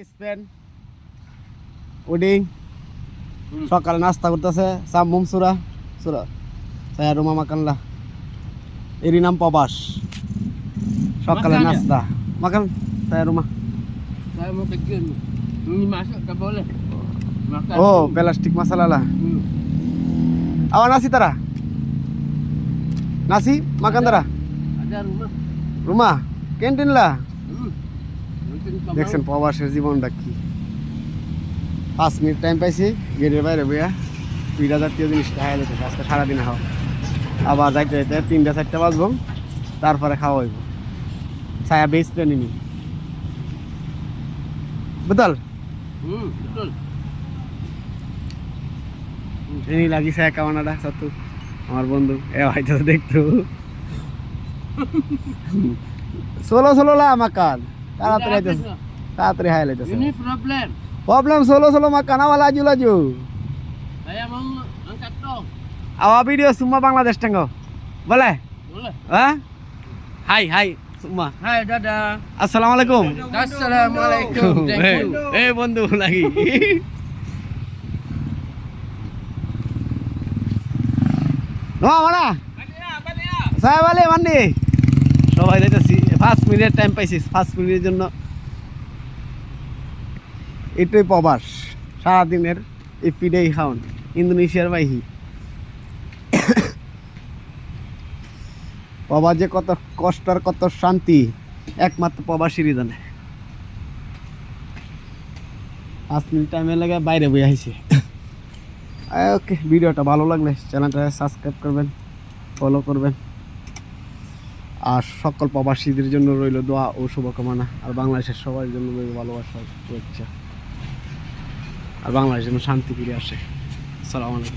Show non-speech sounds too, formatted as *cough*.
Spain উডিং সকালে নাস্তা করতেছে সামুম সুরা সুরা saya rumah makan lah ini nam pobas sokale Makan ya? nasta makan saya rumah Saya mau kerja ni. Ni masuk tak boleh. Makan. oh plastik masalah lah Hmm. awan nasi tara nasi makan tara Ada rumah. rumah canteen lah Hmm. Mungkin kau দেখছেন প্রবাসের জীবনটা কি? পাঁচ minute time পাইছি গেটের বাইরে বইয়া পিঠা জাতীয় জিনিস খাওয়া যেতেছে আজকে সারাদিন খাওয়া। আবার যাইতে যাইতে তিনটা চারটা বাজবো তারপরে খাওয়া হইব। ছায়া বেস প্লেনে নি Betal? lagi saya kawan ada satu আমার বন্ধু এ হয়তো দেখতো। ষোলো ষোলো লা makan তাড়াতাড়ি Dah আইতেছে habis lah. তাড়াতাড়ি হাই লাইতেছে Ini problem. প্রবলেম ষোলো ষোলো makan awal laju laju Saya mau angkat tong. Awak video semua Bangladesh tengok. Boleh? Boleh. Ha? Hai, hai semua. Hai, dadah. Assalamualaikum. Assalamualaikum. *laughs* Thank Eh, you. eh বন্ধু lagi. *laughs* Noah mana? Saya balik mandi. সবাই যাইতেছি। পাঁচ minute time পাইছিস পাঁচ মিনিটের জন্য। এটাই প্রবাস, সারাদিনের এই পিডেই খাওন, ইন্দোনেশিয়ার বাইহি বাবা যে কত কষ্ট আর কত শান্তি, একমাত্র প্রবাসীরই জানে। পাঁচ মিনিট টাইমে লাগে বাইরে বই আইছে। ওকে, ভিডিওটা ভালো লাগলে চ্যানেলটা সাবস্ক্রাইব করবেন ফলো করবেন। আর সকল প্রবাসীদের জন্য রইল দোয়া ও শুভকামনা। আর বাংলাদেশের সবার জন্য রইল ভালোবাসা শুভেচ্ছা। আর বাংলাদেশের জন্য শান্তি ফিরে আসে। আসসালামু আলাইকুম।